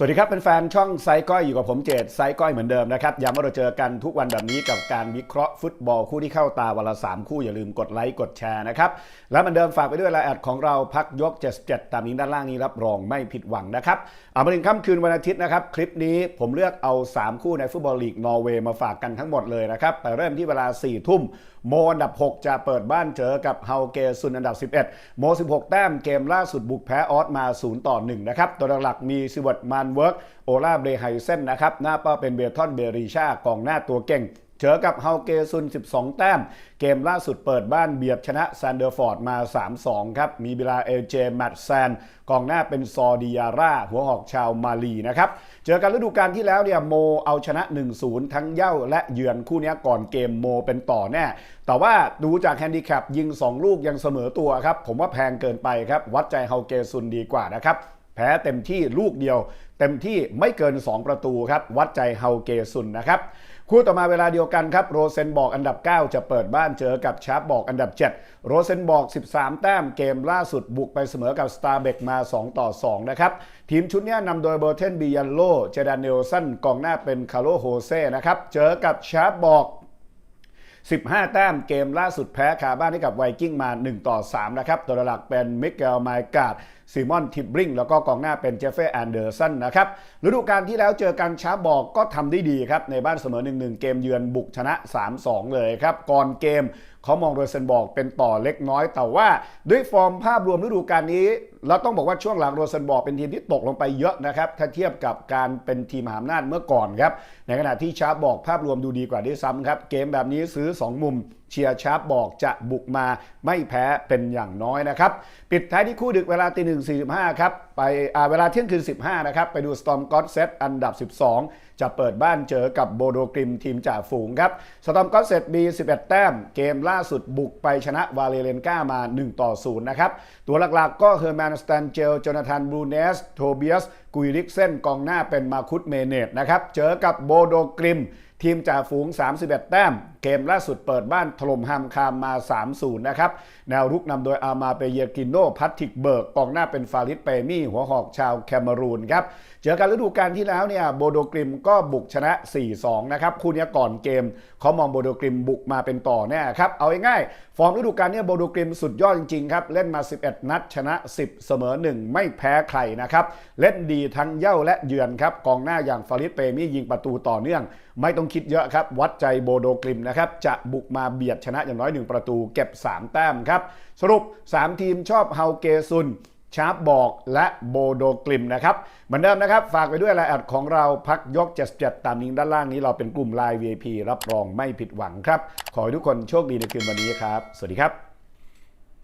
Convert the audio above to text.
สวัสดีครับเป็นแฟนช่องไซก้อยอยู่กับผมเจตไซก้อยเหมือนเดิมนะครับย้ำว่าเราเจอกันทุกวันแบบนี้กับการวิเคราะห์ฟุตบอลคู่ที่เข้าตาวันละ 3 คู่อย่าลืมกดไลค์กดแชร์นะครับ และเหมือนเดิมฝากไปด้วยรายแอดของเราพักยก 77 ตามนี้ด้านล่างนี้รับรองไม่ผิดหวังนะครับเอามาถึงค่ำคืนวันอาทิตย์นะครับ คลิปนี้ผมเลือกเอา 3 คู่ในฟุตบอลลีกนอร์เวย์มาฝากกันทั้งหมดเลยนะครับไปเริ่มที่เวลา 4 ทุ่มโมอันดับ 6 จะเปิดบ้านเจอกับเฮาเกซุนอันดับ 11 โม 16 แต้มเกมล่าสุดบุกแพ้ออสมา0ต่อ1นะครับตัวหลักมีซิวัตมานเวิร์กโอลาเบรไฮเซนนะครับหน้าเป้าเป็นเบทอนเบรีชากองหน้าตัวเก่งเจอกับเฮาเกซุน 12 แต้ม เกมล่าสุดเปิดบ้านเบียดชนะแซนเดอร์ฟอร์ดมา 3-2 ครับ มีเบลาเอเจแมตแซน กองหน้าเป็นซอดิยาร่า หัวหอกชาวมาลีนะครับ เจอกันฤดูกาลที่แล้วเนี่ยโมเอาชนะ 1-0 ทั้งเย่าและเยือนคู่นี้ก่อนเกมโมเป็นต่อแน่ แต่ว่าดูจากแฮนดิแคปยิง 2 ลูกยังเสมอตัวครับ ผมว่าแพงเกินไปครับ วัดใจเฮาเกซุนดีกว่านะครับ แพ้เต็มที่ลูกเดียว เต็มที่ไม่เกิน 2 ประตูครับ วัดใจเฮาเกซุนนะครับคู่ต่อมาเวลาเดียวกันครับโรเซนบอกอันดับ 9 จะเปิดบ้านเจอกับชาร์ปบอกอันดับ 7 โรเซนบอก 13 แต้มเกมล่าสุดบุกไปเสมอกับสตาร์เบกมา 2 ต่อ 2 นะครับ ทีมชุดนี้นำโดยเบอร์เทนบิยันโล เจดานเนลสันกองหน้าเป็นคาร์โลโฮเซ่นะครับ เจอกับชาร์ปบอก15 แต้มเกมล่าสุดแพ้คาบ้านให้กับไวกิ้งมา 1 ต่อ 3 นะครับ ตัวหลักเป็นมิเกลไมกาด ซิมอนทิบริงแล้วก็กองหน้าเป็นเจฟเฟ่แอนเดอร์สันนะครับฤดูกาลที่แล้วเจอกันช้าบอกก็ทำได้ดีครับ ในบ้านเสมอ 1-1 เกมเยือนบุกชนะ 3-2 เลยครับ ก่อนเกมเขามองโรเซนบอกเป็นต่อเล็กน้อย แต่ว่าด้วยฟอร์มภาพรวมฤดูกาลนี้เราต้องบอกว่าช่วงหลังโรเซนบอกเป็นทีมที่ตกลงไปเยอะนะครับถ้าเทียบกับการเป็นทีมมหาอำนาจเมื่อก่อนครับในขณะที่ชาร์บอกภาพรวมดูดีกว่าด้วยซ้ำครับเกมแบบนี้ซื้อ 2 มุม เชียร์ชาร์ปบอกจะบุกมาไม่แพ้เป็นอย่างน้อยนะครับ ปิดท้ายที่คู่ดึกเวลาตีหนึ่งสี่สิบห้าครับ ไปเวลาเที่ยงคืน15นะครับ ไปดูสตอมก็อตเซตอันดับ12จะเปิดบ้านเจอกับโบโดกริมทีมจ่าฝูงครับ สตอมก็อตเซตมี11แต้ม เกมล่าสุดบุกไปชนะวาเลเลนกามา1ต่อ0นะครับ ตัวหลักๆก็เฮอร์แมนสแตนเจลโจนาธานบรูเนส โทเบียส กุยริกเซนกองหน้าเป็นมาคุตเมเนตนะครับ เจอกับโบโดกริม ทีมจ่าฝูง 31 แต้ม เกมล่าสุดเปิดบ้านถล่มฮามคามมา 3-0 นะครับ แนวรุกนำโดยอามาเปเยกิโนพัตติกเบิร์ก กองหน้าเป็นฟาริสเปมี่ หัวหอกชาวแคมารูนครับ เจอกันฤดูกาลที่แล้วเนี่ยโบโดกริมก็บุกชนะ 4-2 นะครับ คู่นี้ก่อนเกมเขามองโบโดกริมบุกมาเป็นต่อแน่ครับ เอาง่ายๆฟอร์มฤดูกาลเนี่ยโบโดกริมสุดยอดจริงๆครับ เล่นมา 11 นัดชนะ 10 เสมอ 1 ไม่แพ้ใครนะครับ เล่นดีทั้งเย่าและเยือนครับ กองหน้าอย่างฟาริสเปมี่ยิงประตูต่อเนื่อง ไม่ต้องคิดเยอะครับ วัดใจโบโดกริมนะครับ จะบุกมาเบียดชนะอย่างน้อย 1 ประตู เก็บ 3 แต้มครับ สรุป 3 ทีมชอบเฮาเกซุนชาร์ปบอกและโบโดกลิมนะครับ เหมือนเดิมนะครับ ฝากไปด้วยรายแอดของเราพักยก 77 ตามลิงก์ด้านล่างนี้เราเป็นกลุ่มไลน์ VIP รับรองไม่ผิดหวังครับ ขอให้ทุกคนโชคดีในคืนวันนี้ครับ สวัสดีครับ